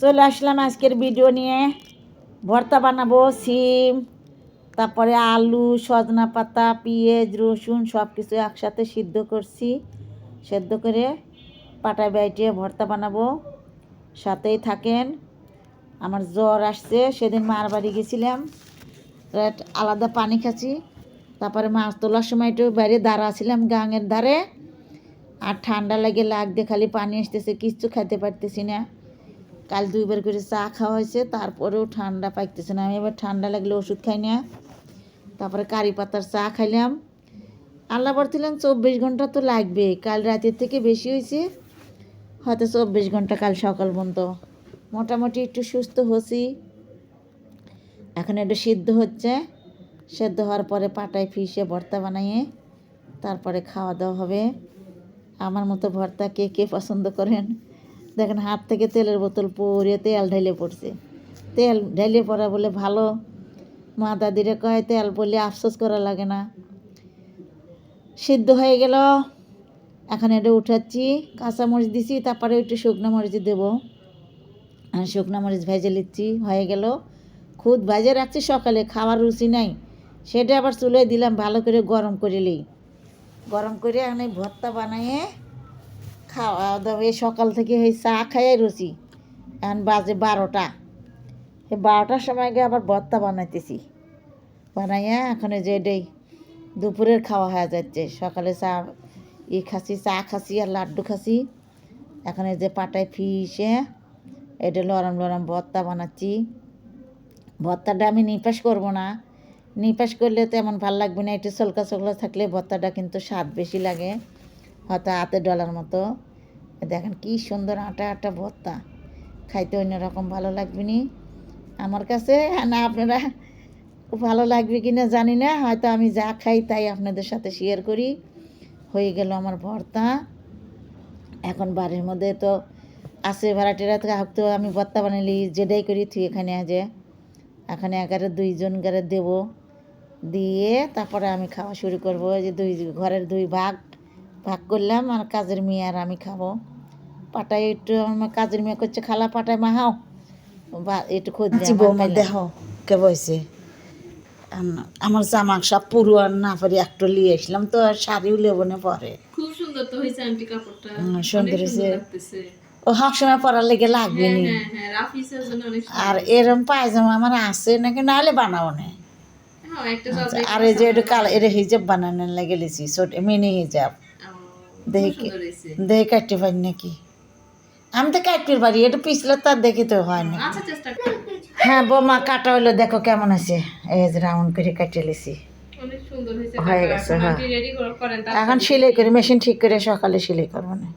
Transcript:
চলে আসলাম আজকের ভিডিও নিয়ে। ভর্তা বানাবো, সিম, তারপরে আলু, সজনা পাতা, পেঁয়াজ, রসুন সব কিছু একসাথে সিদ্ধ করছি। সেদ্ধ করে পাটায় বাইটিয়ে ভর্তা বানাবো। সাথেই থাকেন, আমার জ্বর আসছে, সেদিন মার বাড়ি গেছিলাম। আলাদা পানি খাচ্ছি। তারপরে মাছ তোলার সময় একটু বাইরে দাঁড়া ছিলাম গাঙের ধারে। আর ঠান্ডা লাগে লাগতে খালি পানি আসতেছে, কিচ্ছু খেতে পারতেছি না। কাল দুইবার করে চা খাওয়া হয়েছে, তারপরেও ঠান্ডা পাইতেছে না। আমি এবার ঠান্ডা লাগলে ওষুধ খাই না। তারপরে কারি পাতার চা খাইলাম। আল্লাহ বলছিলেন চব্বিশ ঘণ্টা তো লাগবে কাল রাতের থেকে বেশি হয়েছে। হয়তো চব্বিশ ঘণ্টা কাল সকাল পর্যন্ত। মোটামুটি একটু সুস্থ হচ্ছি এখন একটু সিদ্ধ হচ্ছে। সেদ্ধ হওয়ার পরে পাটায় ফিসে ভর্তা বানিয়ে তারপরে খাওয়া দাওয়া হবে। আমার মতো ভর্তা কে কে পছন্দ করেন? দেখেন হাত থেকে তেলের বোতল পরে তেল ঢেলে পড়ছে। তেল ঢেলে পড়া বলে ভালো। মা দাদিরে কয়, তেল বলে আফসোস করা লাগে না। সিদ্ধ হয়ে গেল। এখন এটা উঠাচ্ছি কাঁচা মরিচ দিছি, তারপরে একটু শুকনো মরিচ দেবো। আর শুকনো মরিচ ভেজে নিচ্ছি, হয়ে গেল। খুদ ভেজে রাখছি সকালে, খাওয়ার রুচি নাই। সেটা আবার চুলে দিলাম ভালো করে গরম করে নিই। গরম করে এখন ভর্তা বানিয়ে খাওয়া দাওয়া সকাল থেকে এই চা খাইয়ে রুচি এখন বাজে বারোটা। এই বারোটার সময় গিয়ে আবার ভর্তা বানাইতেছি। বানাইয়া এখন যে এটাই দুপুরের খাওয়া হয়ে যাচ্ছে। সকালে চা, ই খাসি চা খাসি আর লাড্ডু খাসি এখন এই যে পাটায় ফিসে এটা লরম লরম ভর্তা বানাচ্ছি। ভর্তাটা আমি নিপাস করব না। নিপাস করলে তেমন ভালো লাগবে না। একটু সলকা সলকা থাকলে ভর্তাটা কিন্তু স্বাদ বেশি লাগে। হয়তো হাতে ডলার মতো। দেখেন কি সুন্দর আটা আটা ভর্তা। খাইতে অন্যরকম ভালো লাগবে নি। আমার কাছে, না, আপনারা ভালো লাগবে কি না জানি না। হয়তো আমি যা খাই তাই আপনাদের সাথে শেয়ার করি। হয়ে গেল আমার ভর্তা। এখন বাড়ির মধ্যে তো আছে ভাড়াটিরা, তো আমি ভর্তা বানালি যেটাই করি তুই এখানে আজে এখানে এগারো দুইজন গারে দেব। দিয়ে তারপরে আমি খাওয়া শুরু করব। যে দুই, ঘরের দুই ভাগ ভাগ করলাম আর কাজের মেয়ে আর আমি খাব। পাটায় একটু আমার কাজের মেয়ে করছে খালা পাটায় মাহাও বা একটু খোঁজ বৌমা দেহ কে বসে আমার জামা সব পুরো আর না পারি একটু নিয়ে আসলাম তো আর শাড়িও লেবো না পরে। খুব সুন্দর তো হয়েছে আন্টি কাপড়টা। সুন্দর হয়েছে। ও সব সময় পরার লেগে লাগবে হ্যাঁ নি। হ্যাঁ হ্যাঁ। আর এরম পায়জামা আমার আছে নাকি নাহলে বানাবো না। হ্যাঁ একটা আচ্ছা, আর এই যে একটু কালো এটা হিজাব বানানোর লাগে লিছি ছোট মিনি হিজাব। দেখি কাটতে পারি নাকি? আমি তো কাটতে পারি এটা পিছলে তার দেখি তো হয় না। আচ্ছা হ্যাঁ বৌমা কাটা হইল দেখো কেমন আছে। এই রাউন্ড করে কাটিয়ে লিছি। হয়ে গেছে, হ্যাঁ। এখন সেলাই করি মেশিন ঠিক করে সকালে সেলাই করব না।